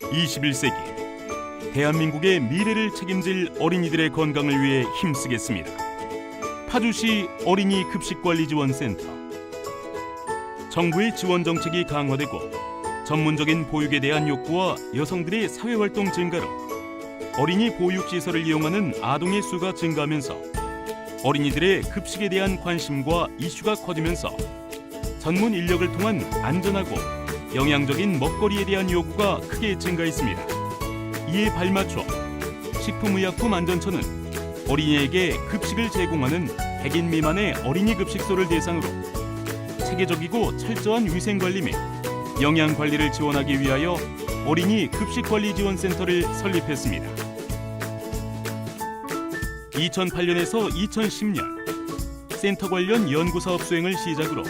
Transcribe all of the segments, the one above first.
21세기 대한민국의 미래를 책임질 어린이들의 건강을 위해 힘쓰겠습니다. 파주시 어린이 급식관리지원센터 정부의 지원 정책이 강화되고 전문적인 보육에 대한 욕구와 여성들의 사회활동 증가로 어린이 보육시설을 이용하는 아동의 수가 증가하면서 어린이들의 급식에 대한 관심과 이슈가 커지면서 전문 인력을 통한 안전하고 영양적인 먹거리에 대한 요구가 크게 증가했습니다. 이에 발맞춰 식품의약품안전처는 어린이에게 급식을 제공하는 100인 미만의 어린이 급식소를 대상으로 체계적이고 철저한 위생 관리 및 영양 관리를 지원하기 위하여 어린이 급식관리지원센터를 설립했습니다. 2008년에서 2010년 센터 관련 연구 사업 수행을 시작으로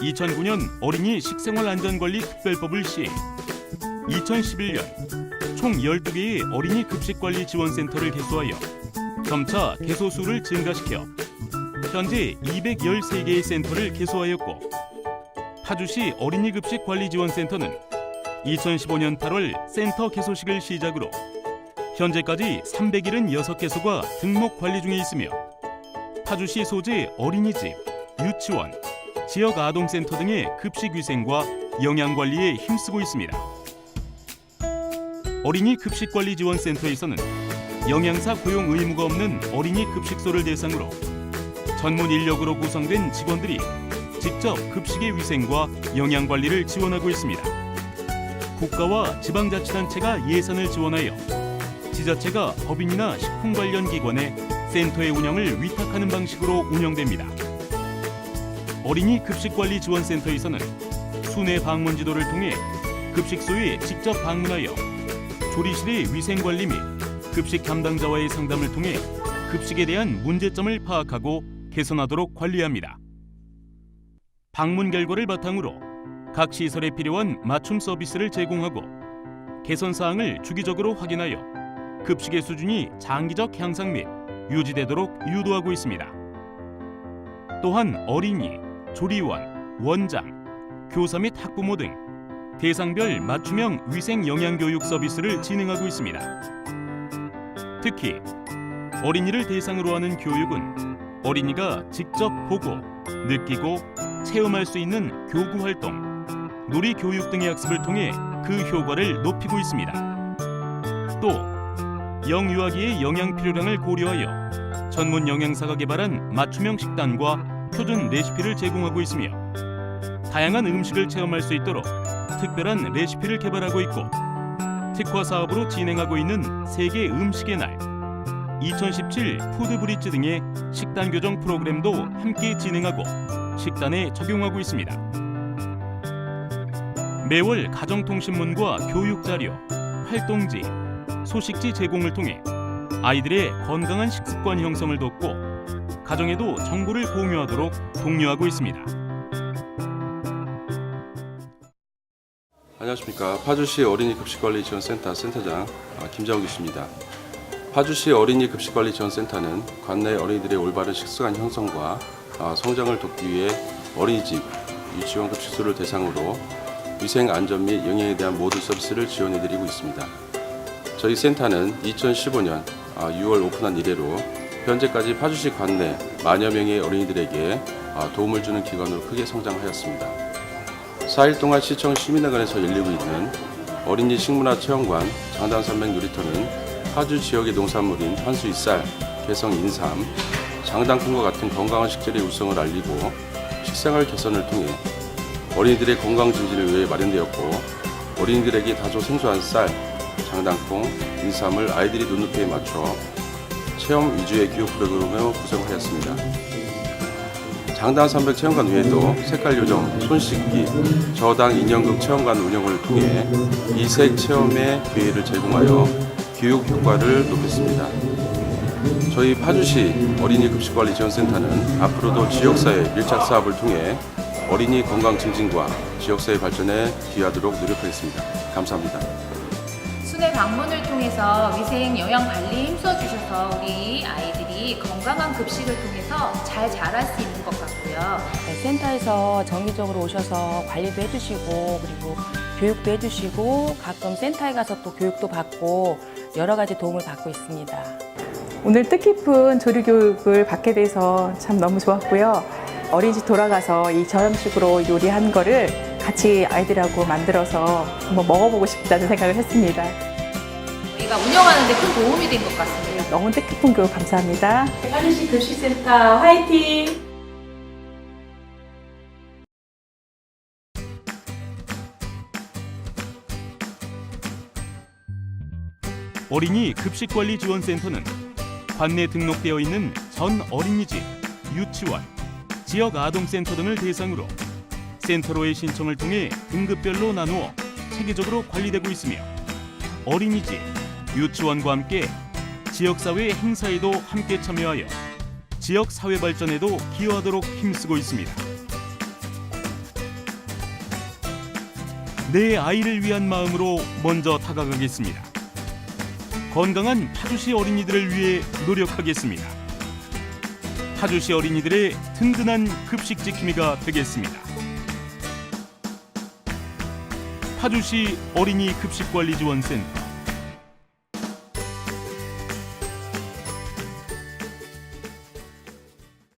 2009년 어린이 식생활 안전관리 특별법을 시행. 2011년 총 12개의 어린이 급식관리 지원센터를 개소하여 점차 개소 수를 증가시켜 현재 213개의 센터를 개소하였고 파주시 어린이 급식 관리 지원센터는 2015년 8월 센터 개소식을 시작으로 현재까지 376개소가 등록 관리 중에 있으며 파주시 소재 어린이집, 유치원, 지역 아동센터 등의 급식 위생과 영양 관리에 힘쓰고 있습니다. 어린이 급식 관리 지원센터에서는 영양사 고용 의무가 없는 어린이 급식소를 대상으로 전문 인력으로 구성된 직원들이 직접 급식의 위생과 영양 관리를 지원하고 있습니다. 국가와 지방자치단체가 예산을 지원하여 지자체가 법인이나 식품 관련 기관에 센터의 운영을 위탁하는 방식으로 운영됩니다. 어린이 급식관리 지원센터에서는 순회 방문 지도를 통해 급식소에 직접 방문하여 조리실의 위생 관리 및 급식 담당자와의 상담을 통해 급식에 대한 문제점을 파악하고 개선하도록 관리합니다. 방문 결과를 바탕으로 각 시설에 필요한 맞춤 서비스를 제공하고 개선 사항을 주기적으로 확인하여 급식의 수준이 장기적 향상 및 유지되도록 유도하고 있습니다. 또한 어린이, 조리원, 원장, 교사 및 학부모 등 대상별 맞춤형 위생 영양 교육 서비스를 진행하고 있습니다. 특히 어린이를 대상으로 하는 교육은 어린이가 직접 보고 느끼고 체험할 수 있는 교구 활동, 놀이 교육 등의 학습을 통해 그 효과를 높이고 있습니다. 또 영유아기의 영양 필요량을 고려하여 전문 영양사가 개발한 맞춤형 식단과 표준 레시피를 제공하고 있으며 다양한 음식을 체험할 수 있도록 특별한 레시피를 개발하고 있고 특화 사업으로 진행하고 있는 세계 음식의 날, 2017 푸드 브릿지 등의 식단 교정 프로그램도 함께 진행하고 식단에 적용하고 있습니다. 매월 가정통신문과 교육 자료, 활동지, 소식지 제공을 통해 아이들의 건강한 식습관 형성을 돕고 가정에도 정보를 공유하도록 독려하고 있습니다. 안녕하십니까 파주시 어린이 급식관리지원센터 센터장 아, 김자욱이 있습니다. 파주시 어린이 급식관리지원센터는 관내 어린이들의 올바른 식습관 형성과 아, 성장을 돕기 위해 어린이집, 유치원 급식소를 대상으로 위생 안전 및 영양에 대한 모든 서비스를 지원해드리고 있습니다. 저희 센터는 2015년 6월 오픈한 이래로 현재까지 파주시 관내 만여 명의 어린이들에게 아, 도움을 주는 기관으로 크게 성장하였습니다. 4일 동안 시청 시민회관에서 열리고 있는 어린이 식문화 체험관 장단산맥 놀이터는 파주 지역의 농산물인 환수 이 쌀, 개성 인삼, 장당콩과 같은 건강한 식재료의 우성을 알리고 식생활 개선을 통해 어린이들의 건강 증진을 위해 마련되었고 어린이들에게 다소 생소한 쌀, 장당콩, 인삼을 아이들이 눈높이에 맞춰 체험 위주의 교육 프로그램으로 구성하였습니다. 장단 300 체험관 외에도 색깔 요정, 손 씻기, 저당 인형극 체험관 운영을 통해 이색 체험의 기회를 제공하여 교육 효과를 높였습니다. 저희 파주시 어린이 급식관리 지원센터는 앞으로도 지역사회 밀착 사업을 통해 어린이 건강 증진과 지역사회 발전에 기여하도록 노력하겠습니다. 감사합니다. 순회 방문을 통해서 위생 영양 관리에 힘써 주셔서 우리 아이들이 건강한 급식을 통해서 잘 자랄 수 있는 것 같고요. 네, 센터에서 정기적으로 오셔서 관리도 해주시고 그리고 교육도 해주시고 가끔 센터에 가서 또 교육도 받고 여러 가지 도움을 받고 있습니다. 오늘 뜻깊은 조리 교육을 받게 돼서 참 너무 좋았고요. 어린이집 돌아가서 이 저염식으로 요리한 거를 같이 아이들하고 만들어서 한번 먹어보고 싶다는 생각을 했습니다. 저희가 운영하는 데 큰 도움이 된 것 같습니다. 너무 뜻깊은 교육 감사합니다. 하주시 급식센터 화이팅! 어린이 급식관리지원센터는 관내 등록되어 있는 전 어린이집, 유치원, 지역 아동센터 등을 대상으로 센터로의 신청을 통해 등급별로 나누어 체계적으로 관리되고 있으며 어린이집, 유치원과 함께 지역사회 행사에도 함께 참여하여 지역 사회 발전에도 기여하도록 힘쓰고 있습니다. 내 아이를 위한 마음으로 먼저 다가가겠습니다. 건강한 파주시 어린이들을 위해 노력하겠습니다. 파주시 어린이들의 든든한 급식 지킴이가 되겠습니다. 파주시 어린이 급식관리지원센터